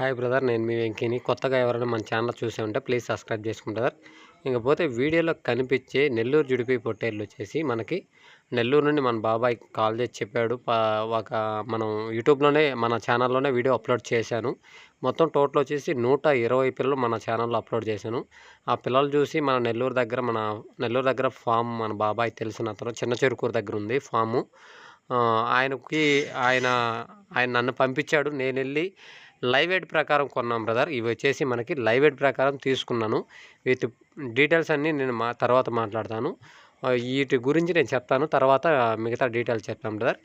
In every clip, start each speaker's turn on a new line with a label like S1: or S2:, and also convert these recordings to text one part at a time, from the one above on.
S1: Hi brother నేను మీ వెంకీని. కొత్తగా ఎవరైనా మన ఛానల్ చూసే ఉంటే ప్లీజ్ సబ్స్క్రైబ్ చేసుకుని బ్రదర్. ఇంకపోతే వీడియోలో కనిపించే నెల్లూరు జుడిపి పొట్టేళ్ళు వచ్చేసి మనకి నెల్లూరు నుండి మన బాబాయ్ కాల్ చేసి చెప్పాడు. ఒక మనం యూట్యూబ్లోనే మన ఛానల్లోనే వీడియో అప్లోడ్ చేశాను. మొత్తం టోటల్ వచ్చేసి నూట ఇరవై పిల్లలు మన ఛానల్లో అప్లోడ్ చేశాను. ఆ పిల్లలు చూసి మన నెల్లూరు దగ్గర మన నెల్లూరు దగ్గర ఫామ్ మన బాబాయ్ తెలిసిన అతను చిన్న చెరుకూరు దగ్గర ఉంది ఫాము. ఆయనకి ఆయన ఆయన నన్ను పంపించాడు. నేను వెళ్ళి లైవ్ ఎయిడ్ ప్రకారం కొన్నాం బ్రదర్. ఇవి వచ్చేసి మనకి లైవ్ ఎయిడ్ ప్రకారం తీసుకున్నాను. వీటి డీటెయిల్స్ అన్నీ నేను మా తర్వాత మాట్లాడతాను. వీటి గురించి నేను చెప్తాను. తర్వాత మిగతా డీటెయిల్స్ చెప్తాను బ్రదర్.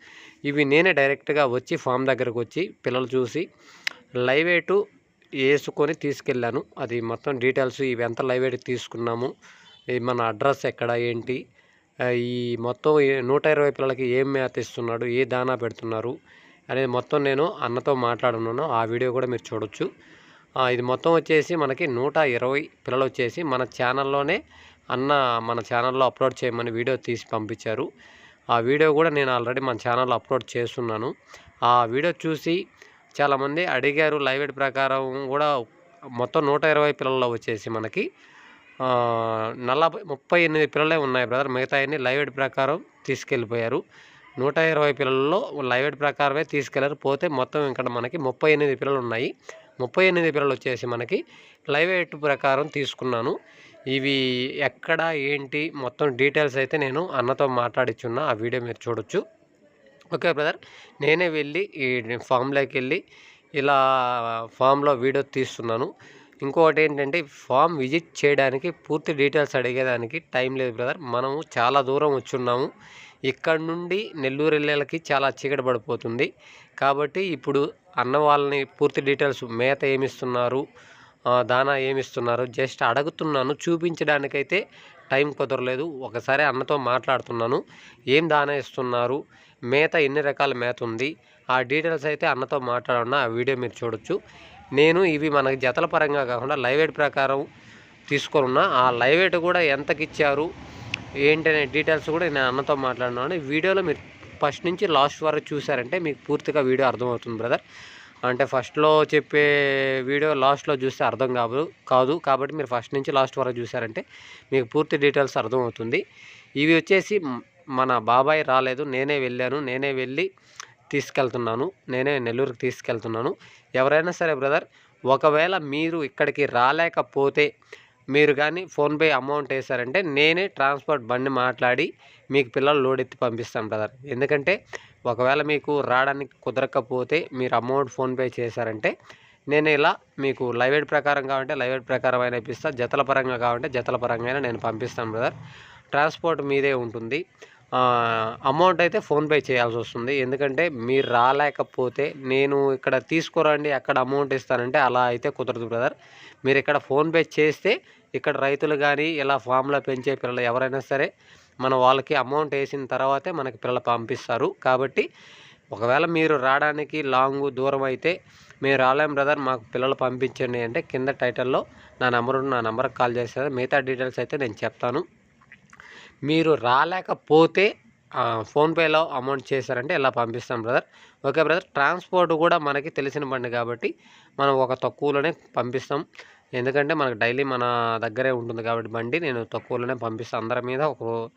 S1: ఇవి నేనే డైరెక్ట్గా వచ్చి ఫామ్ దగ్గరకు వచ్చి పిల్లలు చూసి లైవ్ ఎయిట్ వేసుకొని తీసుకెళ్ళాను. అది మొత్తం డీటెయిల్స్ ఇవి ఎంత లైవ్ ఎయిట్ తీసుకున్నాము మన అడ్రస్ ఎక్కడ ఏంటి ఈ మొత్తం నూట ఇరవై పిల్లలకి ఏం మేత ఇస్తున్నాడు ఏ దానా పెడుతున్నారు అనేది మొత్తం నేను అన్నతో మాట్లాడున్నాను. ఆ వీడియో కూడా మీరు చూడొచ్చు. ఇది మొత్తం వచ్చేసి మనకి నూట ఇరవై పిల్లలు వచ్చేసి మన ఛానల్లోనే అన్న మన ఛానల్లో అప్లోడ్ చేయమని వీడియో తీసి పంపించారు. ఆ వీడియో కూడా నేను ఆల్రెడీ మన ఛానల్లో అప్లోడ్ చేస్తున్నాను. ఆ వీడియో చూసి చాలామంది అడిగారు. లైవ్ ఎడ్ ప్రకారం కూడా మొత్తం నూట ఇరవై పిల్లల్లో వచ్చేసి మనకి నలభై ముప్పై ఎనిమిది పిల్లలే ఉన్నాయి బ్రదర్. మిగతా అన్ని లైవ్ ఎడ్ ప్రకారం తీసుకెళ్ళిపోయారు. నూట ఇరవై పిల్లల్లో లైవ్ ఎయిట్ ప్రకారమే తీసుకెళ్ళారు. పోతే మొత్తం ఇక్కడ మనకి ముప్పై ఎనిమిది పిల్లలు ఉన్నాయి ముప్పై ఎనిమిది పిల్లలు వచ్చేసి మనకి లైవ్ ఎయిట్ ప్రకారం తీసుకున్నాను. ఇవి ఎక్కడ ఏంటి మొత్తం డీటెయిల్స్ అయితే నేను అన్నతో మాట్లాడిచ్చున్నా. ఆ వీడియో మీరు చూడొచ్చు. ఓకే బ్రదర్ నేనే వెళ్ళి ఈ ఫామ్లోకి వెళ్ళి ఇలా ఫామ్లో వీడియో తీస్తున్నాను. ఇంకొకటి ఏంటంటే ఫామ్ విజిట్ చేయడానికి పూర్తి డీటెయిల్స్ అడిగేదానికి టైం లేదు బ్రదర్. మనము చాలా దూరం వచ్చున్నాము. ఇక్కడ నుండి నెల్లూరు వెళ్ళేళ్ళకి చాలా చీకటి పడిపోతుంది. కాబట్టి ఇప్పుడు అన్న వాళ్ళని పూర్తి డీటెయిల్స్ మేత ఏమిస్తున్నారు దానా ఏమిస్తున్నారు జస్ట్ అడుగుతున్నాను. చూపించడానికైతే టైం కుదరలేదు. ఒకసారి అన్నతో మాట్లాడుతున్నాను. ఏం దానా ఇస్తున్నారు మేత ఎన్ని రకాల మేత ఉంది ఆ డీటెయిల్స్ అయితే అన్నతో మాట్లాడన్న ఆ వీడియో మీరు చూడొచ్చు. నేను ఇవి మనకి జతల పరంగా కాకుండా లైవ్ ఎయిట్ ప్రకారం తీసుకొని ఆ లైవ్ ఎయిట్ కూడా ఎంతకిచ్చారు ఏంటనే డీటెయిల్స్ కూడా నేను అన్నతో మాట్లాడినాను. వీడియోలో మీరు ఫస్ట్ నుంచి లాస్ట్ వరకు చూసారంటే మీకు పూర్తిగా వీడియో అర్థమవుతుంది బ్రదర్. అంటే ఫస్ట్లో చెప్పే వీడియో లాస్ట్లో చూస్తే అర్థం కాదు కాదు. కాబట్టి మీరు ఫస్ట్ నుంచి లాస్ట్ వరకు చూసారంటే మీకు పూర్తి డీటెయిల్స్ అర్థమవుతుంది. ఇవి వచ్చేసి మన బాబాయ్ రాలేదు నేనే వెళ్ళాను నేనే వెళ్ళి తీసుకెళ్తున్నాను నేనే నెల్లూరుకి తీసుకెళ్తున్నాను. ఎవరైనా సరే బ్రదర్ ఒకవేళ మీరు ఇక్కడికి రాలేకపోతే మీరు కానీ ఫోన్పే అమౌంట్ వేసారంటే నేనే ట్రాన్స్పోర్ట్ బండి మాట్లాడి మీకు పిల్లలు లోడ్ ఎత్తి పంపిస్తాను బ్రదర్. ఎందుకంటే ఒకవేళ మీకు రావడానికి కుదరకపోతే మీరు అమౌంట్ ఫోన్పే చేశారంటే నేను ఇలా మీకు లైవ్ ఎయిడ్ ప్రకారం కావాలంటే లైవ్ ఎయిడ్ ప్రకారం అయినా ఇప్పిస్తాను జతల పరంగా కావాలంటే జతల పరంగా అయినా నేను పంపిస్తాను బ్రదర్. ట్రాన్స్పోర్ట్ మీదే ఉంటుంది. అమౌంట్ అయితే ఫోన్పే చేయాల్సి వస్తుంది. ఎందుకంటే మీరు రాలేకపోతే నేను ఇక్కడ తీసుకురండి అక్కడ అమౌంట్ ఇస్తానంటే అలా అయితే కుదరదు బ్రదర్. మీరు ఇక్కడ ఫోన్పే చేస్తే ఇక్కడ రైతులు కానీ ఇలా ఫామ్లో పెంచే పిల్లలు ఎవరైనా సరే మన వాళ్ళకి అమౌంట్ వేసిన తర్వాతే మనకి పిల్లలు పంపిస్తారు. కాబట్టి ఒకవేళ మీరు రావడానికి లాంగ్ దూరం అయితే మీరు రాలేం బ్రదర్ మాకు పిల్లలు పంపించండి అంటే కింద టైటిల్లో నా నెంబర్ నా నెంబర్కి కాల్ చేస్తారు మిగతా డీటెయిల్స్ అయితే నేను చెప్తాను. మీరు రాలేకపోతే ఫోన్పేలో అమౌంట్ చేశారంటే ఇలా పంపిస్తాం బ్రదర్ ఓకే బ్రదర్ ట్రాన్స్పోర్ట్ కూడా మనకి తెలిసిన బండి కాబట్టి మనం ఒక తక్కువలోనే పంపిస్తాం. ఎందుకంటే మనకు డైలీ మన దగ్గరే ఉంటుంది కాబట్టి బండి నేను తక్కువలోనే పంపిస్తాను అందరి మీద ఒక రూ-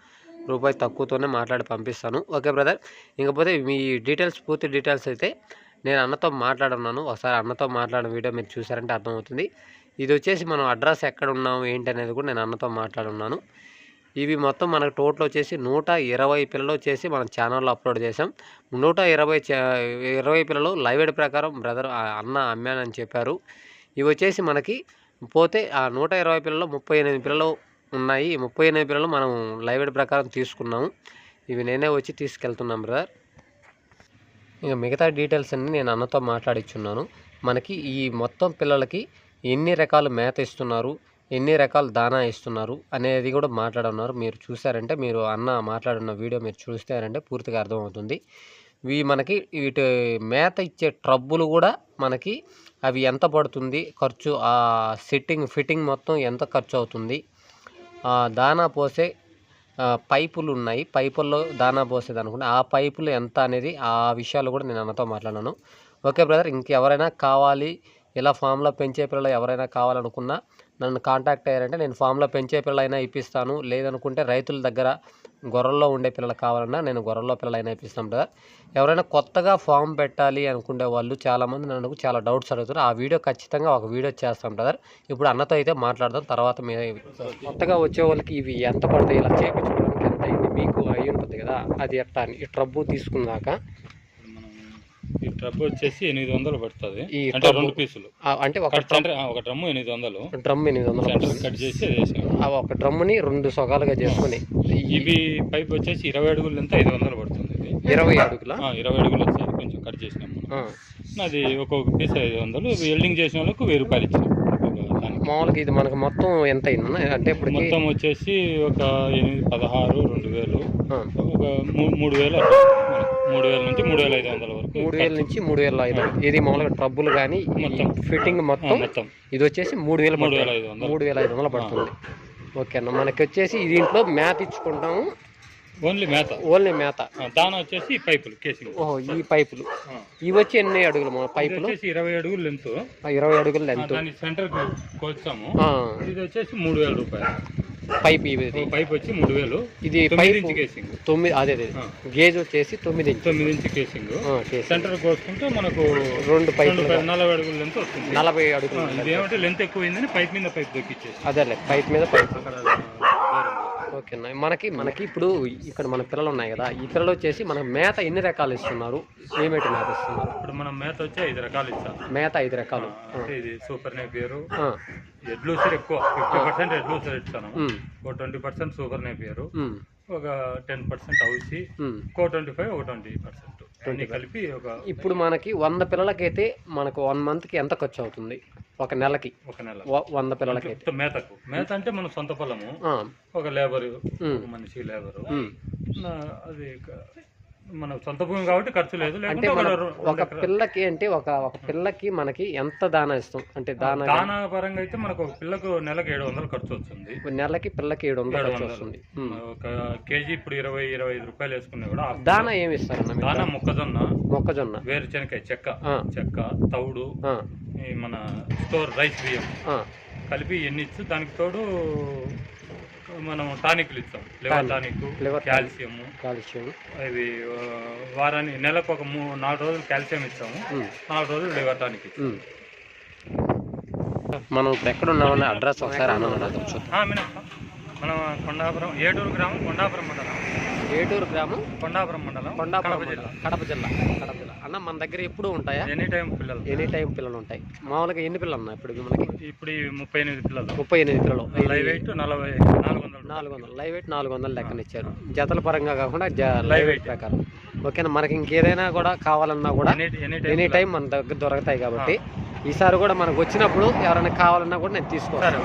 S1: రూపాయి తక్కువతోనే మాట్లాడి పంపిస్తాను. Okay brother? ఇంకపోతే మీ డీటెయిల్స్ పూర్తి డీటెయిల్స్ అయితే నేను అన్నతో మాట్లాడున్నాను. ఒకసారి అన్నతో మాట్లాడిన వీడియో మీరు చూసారంటే అర్థమవుతుంది. ఇది వచ్చేసి మనం అడ్రస్ ఎక్కడ ఉన్నాము ఏంటి అనేది కూడా నేను అన్నతో మాట్లాడున్నాను. ఇవి మొత్తం మనకు టోటల్ వచ్చేసి నూట ఇరవై పిల్లలు వచ్చేసి మన ఛానల్లో అప్లోడ్ చేసాం నూట ఇరవై ఇరవై పిల్లలు లైవ్ ఎడ్ ప్రకారం బ్రదర్ అన్న అమ్మానని చెప్పారు. ఇవి వచ్చేసి మనకి పోతే ఆ నూట ఇరవై పిల్లలు ముప్పై ఎనిమిది పిల్లలు ఉన్నాయి. ముప్పై ఎనిమిది పిల్లలు మనం లైవ్ ప్రకారం తీసుకున్నాము. ఇవి నేనే వచ్చి తీసుకెళ్తున్నాం బ్రదర్. ఇక మిగతా డీటెయిల్స్ అన్నీ నేను అన్నతో మాట్లాడిచ్చున్నాను. మనకి ఈ మొత్తం పిల్లలకి ఎన్ని రకాల మేత ఇస్తున్నారు ఎన్ని రకాల దానా ఇస్తున్నారు అనేది కూడా మాట్లాడున్నారు మీరు చూసారంటే మీరు అన్న మాట్లాడున్న వీడియో మీరు చూస్తారంటే పూర్తిగా అర్థమవుతుంది. ఇవి మనకి వీటి మేత ఇచ్చే ట్రబ్బులు కూడా మనకి అవి ఎంత పడుతుంది ఖర్చు ఆ సిట్టింగ్ ఫిట్టింగ్ మొత్తం ఎంత ఖర్చు అవుతుంది ఆ దానా పోసే పైపులు ఉన్నాయి పైపుల్లో దానా పోసేది అనుకుంటే ఆ పైపులు ఎంత అనేది ఆ విషయాలు కూడా నేను అన్నతో మాట్లాడాను. ఓకే బ్రదర్ ఇంకెవరైనా కావాలి ఇలా ఫామ్లో పెంచే పిల్లలు ఎవరైనా కావాలనుకున్నా నన్ను కాంటాక్ట్ అయ్యారంటే నేను ఫామ్లో పెంచే పిల్లలైనా ఇప్పిస్తాను. లేదనుకుంటే రైతుల దగ్గర గొర్రెల్లో ఉండే పిల్లలు కావాలన్నా నేను గొర్రెల్లో అయినా ఇప్పిస్తాను బ్రదర్. ఎవరైనా కొత్తగా ఫామ్ పెట్టాలి అనుకునే వాళ్ళు చాలామంది నన్ను చాలా డౌట్స్ అడుగుతారు ఆ వీడియో ఖచ్చితంగా ఒక వీడియో చేస్తాం బ్రదర్. ఇప్పుడు అన్నతో అయితే మాట్లాడదాం తర్వాత మీ కొత్తగా వచ్చే వాళ్ళకి ఇవి ఎంత పడతాయి ఇలా చేయించుకోవడానికి ఎంత అయింది మీకు అయి ఉంటుంది కదా అది ఎట్లా అని. ఈ ట్రబ్బు తీసుకున్నాక
S2: ఈ ట్రబ్ వచ్చేసి ఎనిమిది వందలు పడుతుంది.
S1: ఈ
S2: అంటే రెండు పీసులు.
S1: అంటే ఒక
S2: ఆ, ఒక డ్రమ్ము ఎనిమిది వందలు.
S1: డ్రమ్ ఎనిమిది వందలు.
S2: కట్ చేసి
S1: ఆ ఒక డ్రమ్ని రెండు సొగాలుగా చేసుకొని
S2: ఇవి పైప్ వచ్చేసి ఇరవై అడుగులు ఎంత ఐదు వందలు పడుతుంది
S1: ఇరవై అడుగుల?
S2: ఇరవై అడుగులు వచ్చేసి కొంచెం కట్ చేసినాము అది ఒక్కొక్క పీస్ ఐదు వందలు. వెల్డింగ్ చేసిన వాళ్ళకు వెయ్యి రూపాయలు ఇచ్చాం
S1: మామూలుగా ఇది మనకు మొత్తం ఎంత అయిందన్న? అంటే ఇప్పటికి
S2: మొత్తం వచ్చేసి ఒక ఎనిమిది పదహారు రెండు వేలు. ఒక మూడు వేలు. మూడు వేల నుంచి మూడు వేల ఐదు వందల వరకు
S1: మూడు వేల నుంచి మూడు వేల ఐదు వందలు. ఇది మామూలుగా ట్రబ్బులు కానీ
S2: మొత్తం.
S1: ఫిట్టింగ్ మొత్తం
S2: మొత్తం.
S1: ఇది వచ్చేసి మూడు వేలు
S2: మూడు వేల. ఐదు వందలు.
S1: మూడు వేల ఐదు వందలు పడుతుంది. ఓకే అన్న మనకి వచ్చేసి దీంట్లో మేత ఇచ్చుకుంటాము.
S2: ఓన్లీ మేత
S1: ఓన్లీ మేత
S2: దాన వచ్చేసి పైపులు కేసింగ్
S1: ఓహో ఈ పైపులు. ఇవి వచ్చి ఎన్ని అడుగులు మన పైపులు?
S2: వచ్చేసి ఇరవై అడుగులు లెంత్
S1: ఇరవై అడుగులు లెంత్
S2: సెంటర్ కోస్తాము. ఇది వచ్చేసి మూడు వేల రూపాయలు.
S1: పైప్ ఇది.
S2: పైప్ వచ్చి మూడు వేలు.
S1: ఇది
S2: తొమ్మిది
S1: పైప్ అదే అదే. గేజ్ వచ్చేసి తొమ్మిది ఇంచు.
S2: తొమ్మిది ఇంచు కేసింగ్. సెంటర్ కోసుకుంటే మనకు
S1: రెండు
S2: రెండు
S1: పైపులు
S2: పై- నలభై అడుగుల లెంత్ వస్తుంది.
S1: నలభై అడుగులు
S2: ఇది ఏమంటే లెంత్ ఎక్కువైందని పైప్ మీద పైప్ దొక్కిచ్చేసి.
S1: అదేలే పైప్ మీద పైప్. ఓకే మనకి మనకి ఇప్పుడు ఇక్కడ మన పిల్లలు ఉన్నాయి కదా ఈ పిల్లలు వచ్చేసి మనకు మేత ఎన్ని రకాలు ఇస్తున్నారు? ఏమేటి మేత ఇస్తున్నారు?
S2: ఇప్పుడు మనం మేత వచ్చి ఐదు రకాలు ఇచ్చాం
S1: మేత ఐదు రకాలు.
S2: ఇది సూపర్ నేపియరు ఎడ్లూసర్ ఎక్కువ ఫిఫ్టీ పర్సెంట్ ఎడ్లూసర్ ఇస్తాను ఒక ట్వంటీ పర్సెంట్ సూపర్ నేపియరు ఒక టెన్ పర్సెంట్ అవుసి. ఒక ట్వంటీ ఫైవ్ ఒక ట్వంటీ పర్సెంట్ అన్ని కలిపి ఒక
S1: ఇప్పుడు మనకి వంద పిల్లలకైతే మనకు వన్ మంత్కి ఎంత ఖర్చు అవుతుంది? ఒక నెలకి.
S2: ఒక నెల.
S1: వంద పిల్లలకైతే.
S2: మొత్తం మేతకు. మేత అంటే మన సొంత పొలము. ఒక లేబర్ మనిషి లేబరు. అది మన సొంత భూమి కాబట్టి ఖర్చు లేదు
S1: అంటే
S2: ఒక.
S1: పిల్లకి అంటే ఒక ఒక పిల్లకి మనకి ఎంత దానా ఇస్తాం? అంటే దానా
S2: దానా పరంగా అయితే మనకు ఒక పిల్లకు నెలకు ఏడు వందలు ఖర్చు వస్తుంది.
S1: నెలకి పిల్లకి ఏడు వందలు ఖర్చు. వస్తుంది.
S2: ఒక కేజీ ఇప్పుడు ఇరవై ఇరవై ఐదు రూపాయలు వేసుకున్నా కూడా
S1: దానా ఏమి ఇస్తారన్న మీరు?
S2: దానా మొక్కజొన్న
S1: మొక్కజొన్న.
S2: వేరుశనకాయ చెక్క. చెక్క ఈ మన స్టోర్ రైస్ బియ్యం. కలిపి ఎన్ని ఇచ్చు? దానికి తోడు మనం టానిక్లు ఇస్తాం. Liver tonic.
S1: Liver
S2: calcium.
S1: కాలుష్యం
S2: ఆ, వారాన్ని నెలకు ఒక మూ నాలుగు రోజులు కాల్షియం ఇస్తాము. నాలుగు రోజులు లివర్ టానిక్ ఇస్తాం.
S1: మనం ఇప్పుడు ఎక్కడ ఉన్నామని అడ్రస్ ఒకసారి.
S2: మనం కొండాపురం ఏటూరు గ్రామం కొండాపురం మండలం.
S1: ఏటూరు గ్రామం?
S2: కొండాపురం మండలం
S1: కొండాపురం
S2: కడప జిల్లా.
S1: కడప జిల్లా కడప జిల్లా. అన్న మన దగ్గర ఎప్పుడు ఉంటాయా?
S2: ఎనీ టైం పిల్లలు.
S1: ఎనీ టైం పిల్లలు ఉంటాయి. మామూలుగా ఎన్ని పిల్లలు ఉన్నాయి ఇప్పుడు మనకి?
S2: ఇప్పుడు ముప్పై ఎనిమిది పిల్లలు.
S1: ముప్పై ఎనిమిది పిల్లలు.
S2: లైవ్ వెయిట్ నలభై నాలుగు వందలు.
S1: నాలుగు వందలు. లైవ్ వెయిట్ నాలుగు వందలు లెక్కన ఇచ్చారు జతల పరంగా కాకుండా లైవ్. వెయిట్ ప్రకారం. ఓకేనా? మనకి ఇంకేదైనా కూడా కావాలన్నా కూడా
S2: ఎనీ టైం
S1: మన దగ్గర దొరుకుతాయి కాబట్టి ఈసారి కూడా మనకు వచ్చినప్పుడు ఎవరైనా కావాలన్నా కూడా నేను తీసుకొస్తాను.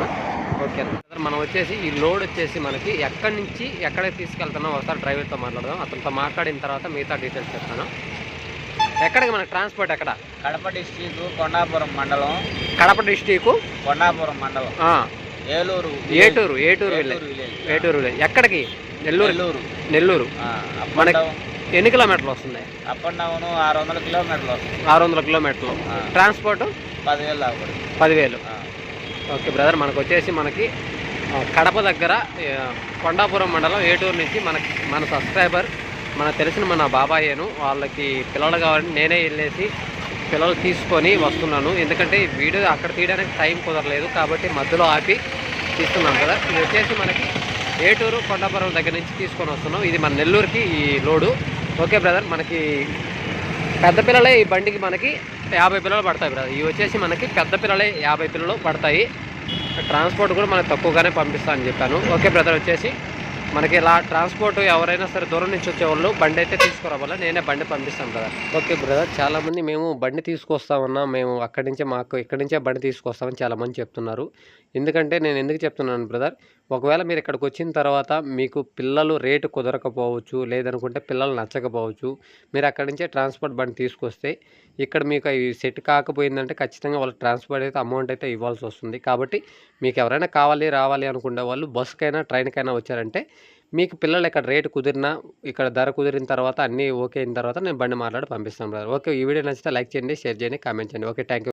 S1: ఓకే మనం వచ్చేసి ఈ లోడ్ వచ్చేసి మనకి ఎక్కడి నుంచి ఎక్కడికి తీసుకెళ్తున్నాం ఒకసారి డ్రైవర్తో మాట్లాడదాం. అతనితో మాట్లాడిన తర్వాత మిగతా డీటెయిల్స్ చెప్తాను. ఎక్కడికి మనకి ట్రాన్స్పోర్ట్ ఎక్కడ?
S3: కడప డిస్టిక్ కొండాపురం మండలం.
S1: కడప డిస్టిక్
S3: కొండాపురం మండలం. Eluru
S1: Eturu Eturu village
S3: village
S1: Eturu village ఎక్కడికి? నెల్లూరు.
S3: నెల్లూరు.
S1: మనకి- ఎన్ని కిలోమీటర్లు వస్తుంది?
S3: అప్ అండ్ డౌన్ ఆరు వందల కిలోమీటర్లు
S1: ఆరు వందల కిలోమీటర్లు. ట్రాన్స్పోర్ట్
S3: పదివేలు
S1: పదివేలు. ఓకే బ్రదర్ మనకు వచ్చేసి మనకి కడప దగ్గర కొండాపురం మండలం ఏటూరు నుంచి మనకి మన సబ్స్క్రైబర్ మన తెలిసిన మన బాబాయ్యను వాళ్ళకి పిల్లలు కావాలని నేనే వెళ్ళేసి పిల్లలు తీసుకొని వస్తున్నాను. ఎందుకంటే వీడియో అక్కడ తీయడానికి టైం కుదరలేదు కాబట్టి మధ్యలో ఆపి తీస్తున్నాం కదా ఇది వచ్చేసి మనకి ఏటూరు కొండాపురం దగ్గర నుంచి తీసుకొని వస్తున్నాం. ఇది మన నెల్లూరుకి ఈ లోడు. ఓకే బ్రదర్ మనకి పెద్ద పిల్లలే ఈ బండికి మనకి యాభై పిల్లలు పడతాయి బ్రదర్. ఇవి వచ్చేసి మనకి పెద్ద పిల్లలే యాభై పిల్లలు పడతాయి. ట్రాన్స్పోర్ట్ కూడా మనకి తక్కువగానే పంపిస్తా అని చెప్పాను. ఓకే బ్రదర్ వచ్చేసి మనకి ఇలా ట్రాన్స్పోర్ట్ ఎవరైనా సరే దూరం నుంచి వచ్చే వాళ్ళు బండి అయితే తీసుకురావాలా? నేనే బండి పంపిస్తాను బ్రదర్. ఓకే బ్రదర్ చాలామంది మేము బండి తీసుకొస్తామన్నా మేము అక్కడి నుంచే మాకు ఇక్కడి నుంచే బండి తీసుకొస్తామని చాలామంది చెప్తున్నారు. ఎందుకంటే నేను ఎందుకు చెప్తున్నాను బ్రదర్ ఒకవేళ మీరు ఇక్కడికి వచ్చిన తర్వాత మీకు పిల్లలు రేటు కుదరకపోవచ్చు లేదనుకుంటే పిల్లలు నచ్చకపోవచ్చు మీరు అక్కడి నుంచే ట్రాన్స్పోర్ట్ బండి తీసుకొస్తే ఇక్కడ మీకు అవి సెట్ కాకపోయిందంటే ఖచ్చితంగా వాళ్ళకి ట్రాన్స్పోర్ట్ అయితే అమౌంట్ అయితే ఇవ్వాల్సి వస్తుంది. కాబట్టి మీకు ఎవరైనా కావాలి రావాలి అనుకునే వాళ్ళు బస్కైనా ట్రైన్కైనా వచ్చారంటే మీకు పిల్లలు ఇక్కడ రేటు కుదిరినా ఇక్కడ ధర కుదిరిన తర్వాత అన్నీ ఓకే అయిన తర్వాత నేను బండి మాట్లాడి పంపిస్తాను బ్రదర్. ఓకే ఈ వీడియో నచ్చితే లైక్ చేయండి షేర్ చేయండి కామెంట్ చేయండి. Okay thank you